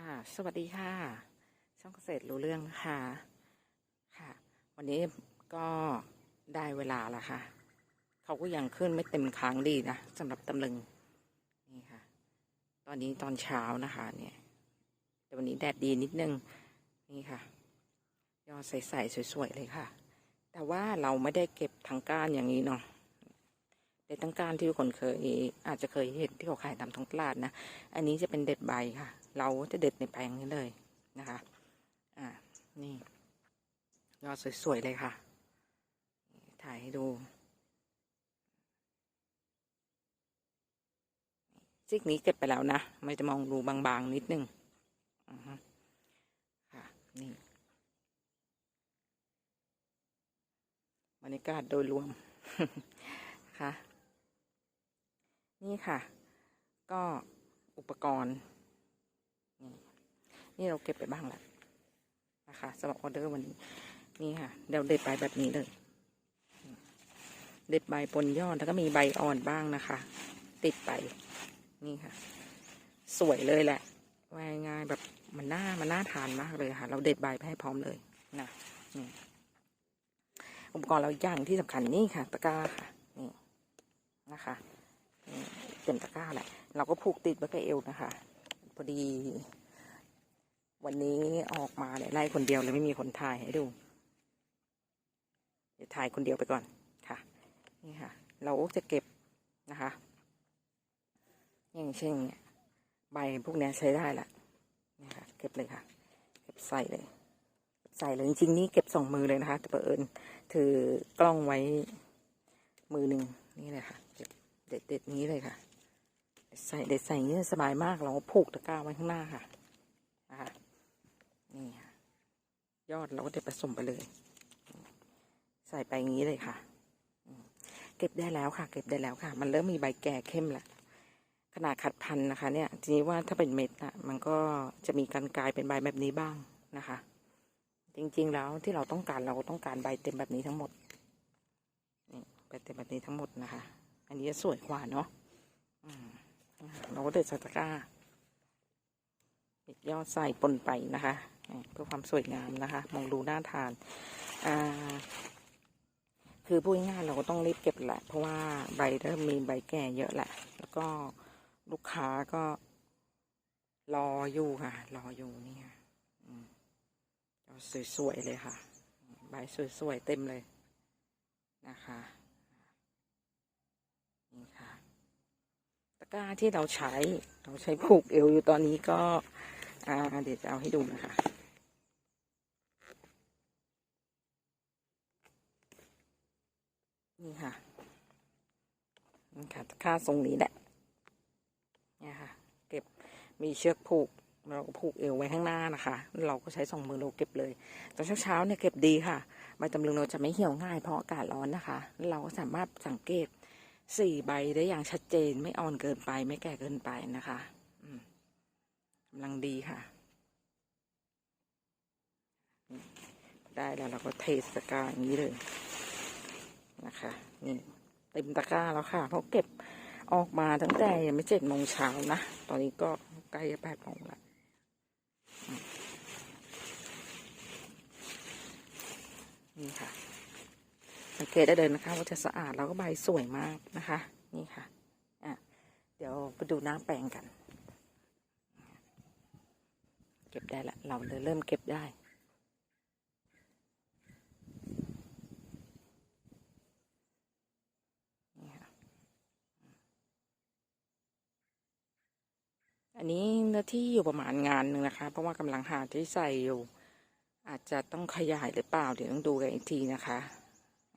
ค่ะ สวัสดีค่ะ ช่องเกษตรรู้เรื่องนะคะค่ะ วันนี้ก็ได้เวลาแล้วค่ะ เขาก็ยังขึ้นไม่เต็มครั้งดีนะสำหรับตำลึง นี่ค่ะ ตอนนี้ตอนเช้านะคะ เนี่ย แต่วันนี้แดดดีนิดนึง นี่ค่ะ ยอดใสๆสวยๆเลยค่ะ แต่ว่าเราไม่ได้เก็บทั้งก้านอย่างนี้เนาะเด็ดทั้งก้านที่ทุกคนเคยอาจจะเคยเห็นที่เขาขายตามท้องตลาดนะ อันนี้จะเป็นเด็ดใบค่ะ เราจะเด็ดในแปลงนี้เลยนะคะ อ่า นี่ยอดสวย ๆ เลยค่ะ ถ่ายให้ดูซิกนี้เก็บไปแล้วนะไม่จะมองดูบาง ๆ นิดนึงค่ะ นี่บรรยากาศโดยรวม ค่ะ นี่ค่ะ ก็อุปกรณ์ นี่เราเก็บไปบ้างแล้วนะคะสำหรับออเดอร์วันนี้นี่ค่ะเดี๋ยวเด็ดใบแบบนี้เลย เด็ดใบปนยอดแล้วก็มีใบอ่อนบ้างนะคะ ติดไปนี่ค่ะ สวยเลยแหละว่าง่ายแบบมันน่ามันน่าทานมากเลยค่ะ เราเด็ดใบไปให้พร้อมเลยนะนี่อุปกรณ์เราอย่างที่สำคัญนี่ค่ะ ตะกร้าค่ะนี่นะคะเต็มตะกร้าแหละเราก็ผูกติดไว้กับเอวนะคะ พอดี วันนี้ออกมาเนี่ยไล่คนเดียวเลยไม่มีคนถ่ายให้ดูเดี๋ยวถ่ายคนเดียวไปก่อนค่ะ นี่ค่ะ เราจะเก็บนะคะ อย่างเช่นเนี่ยใบพวกนี้ใช้ได้ละนี่ค่ะ เก็บเลยค่ะ เก็บใส่เลยใส่เลยจริงๆนี่เก็บสองมือเลยนะคะ แต่เผอิญถือกล้องไว้มือหนึ่งนี่เลยค่ะ เด็ดเด็ดเด็ดนี้เลยค่ะ ใส่เด็ดใส่เงี้ยสบายมากเราผูกตะกร้าไว้ข้างหน้าค่ะนี่ค่ะ ยอดเราก็จะผสมไปเลย ใส่ไปอย่างนี้เลยค่ะ เก็บได้แล้วค่ะ เก็บได้แล้วค่ะ มันเริ่มมีใบแก่เข้มล้วขนาดขัดพันนะคะ เนี่ยทีนี้ว่าถ้าเป็นเม็ดอะมันก็จะมีการกลายเป็นใบแบบนี้บ้างนะคะ จริงๆแล้วที่เราต้องการเราต้องการใบเต็มแบบนี้ทั้งหมดนี่ใบเต็มแบบนี้ทั้งหมดนะคะ อันนี้จะสวยกว่าเนาะเราก็เด็ดใส่ตะก้าเด็ดยอดใส่ปนไปนะคะ เพื่อความสวยงามนะคะ มองดูน่าทาน อ่า คือพูดง่ายเราก็ต้องรีบเก็บแหละ เพราะว่าใบเริ่มมีใบแก่เยอะแหละ แล้วก็ลูกค้าก็ รออยู่ค่ะ รออยู่นี่ค่ะสวยๆเลยค่ะ ใบสวยๆเต็มเลยนะคะนี่ค่ะ ตะกร้าที่เราใช้ เราใช้ผูกเอวอยู่ตอนนี้ก็ อ่าเดี๋ยวจะเอาให้ดูนะคะนี่ค่ะนี่ค่ะตะกร้าทรงนี้แหละเนี่ยค่ะ เก็บมีเชือกผูกเราก็ผูกเอวไว้ข้างหน้านะคะ เราก็ใช้สองมือเราเก็บเลยตอนเช้าๆเนี่ยเก็บดีค่ะใบตำลึงเราจะไม่เหี่ยวง่ายเพราะอากาศร้อนนะคะ เราก็สามารถสังเกตสี่ใบได้อย่างชัดเจนไม่อ่อนเกินไปไม่แก่เกินไปนะคะ กำลังดีค่ะ ได้แล้วเราก็เทสตะกร้าอย่างนี้เลยนะคะนี่เต็มตะกร้าแล้วค่ะ เพราะเก็บออกมาตั้งแต่ยังไม่เจ็ดโมงเช้านะ ตอนนี้ก็ใกล้จะแปดโมงละนี่ค่ะ สังเกตได้เลยนะคะ ว่าจะสะอาดแล้วก็ใบสวยมากนะคะ นี่ค่ะอะเดี๋ยวไปดูน้าแปลงกัน ก็บได้ละ เราเลยเริ่มเก็บได้ อันนี้เนื้อที่อยู่ประมาณงานหนึ่งนะคะ เพราะว่ากำลังหาที่ใส่อยู่ อาจจะต้องขยายหรือเปล่า เดี๋ยวต้องดูกันอีกทีนะคะ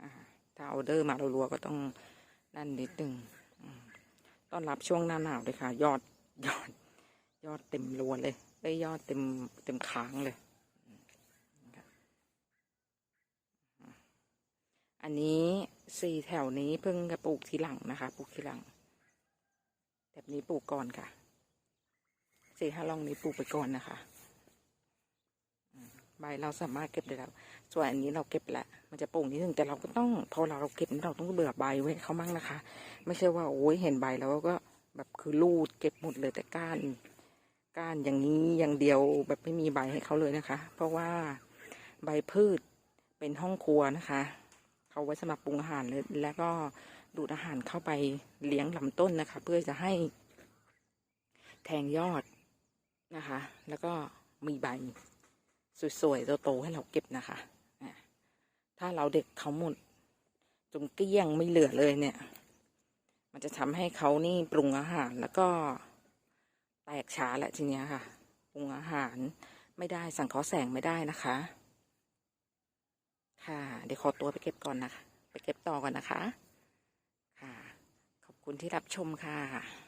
อ่าถ้าออเดอร์มารัวๆก็ต้องนั่นนิดนึงต้อนรับช่วงหน้าหนาวเลยค่ะ ยอดยอด ยอดเต็มรวนเลย ได้ยอดเต็มเต็มค้างเลย อันนี้สี่แถวนี้เพิ่งจะปลูกทีหลังนะคะ ปลูกทีหลัง แบบนี้ปลูกก่อนค่ะสี่ห้าลองนี้ปลูกไปก่อนนะคะใบเราสามารถเก็บได้แล้ว ส่วนอันนี้เราเก็บแหละ มันจะโป่งนิดนึงแต่เราก็ต้องพอเราเก็บเราต้องเบื่อใบไว้ให้เขามั่งนะคะ ไม่ใช่ว่าโอ้ยเห็นใบแล้วก็แบบคือรูดเก็บหมดเลยแต่ก้าน ก้านอย่างนี้อย่างเดียวแบบไม่มีใบให้เขาเลยนะคะ เพราะว่าใบพืชเป็นห้องครัวนะคะเขาไว้สำหรับปรุงอาหารเลยแล้วก็ดูดอาหารเข้าไปเลี้ยงลำต้นนะคะ เพื่อจะให้แทงยอดนะคะ แล้วก็มีใบสวยๆโตๆให้เราเก็บนะคะอะถ้าเราเด็กเขาหมดจนเกลี้ยงไม่เหลือเลยเนี่ย มันจะทำให้เขานี่ปรุงอาหารแล้วก็ แตกช้าแหละทีเนี้ยค่ะปรุงอาหารไม่ได้สังเคราะห์แสงไม่ได้นะคะ ค่ะ เดี๋ยวขอตัวไปเก็บก่อนนะคะ ไปเก็บต่อก่อนนะคะ ค่ะ ขอบคุณที่รับชมค่ะ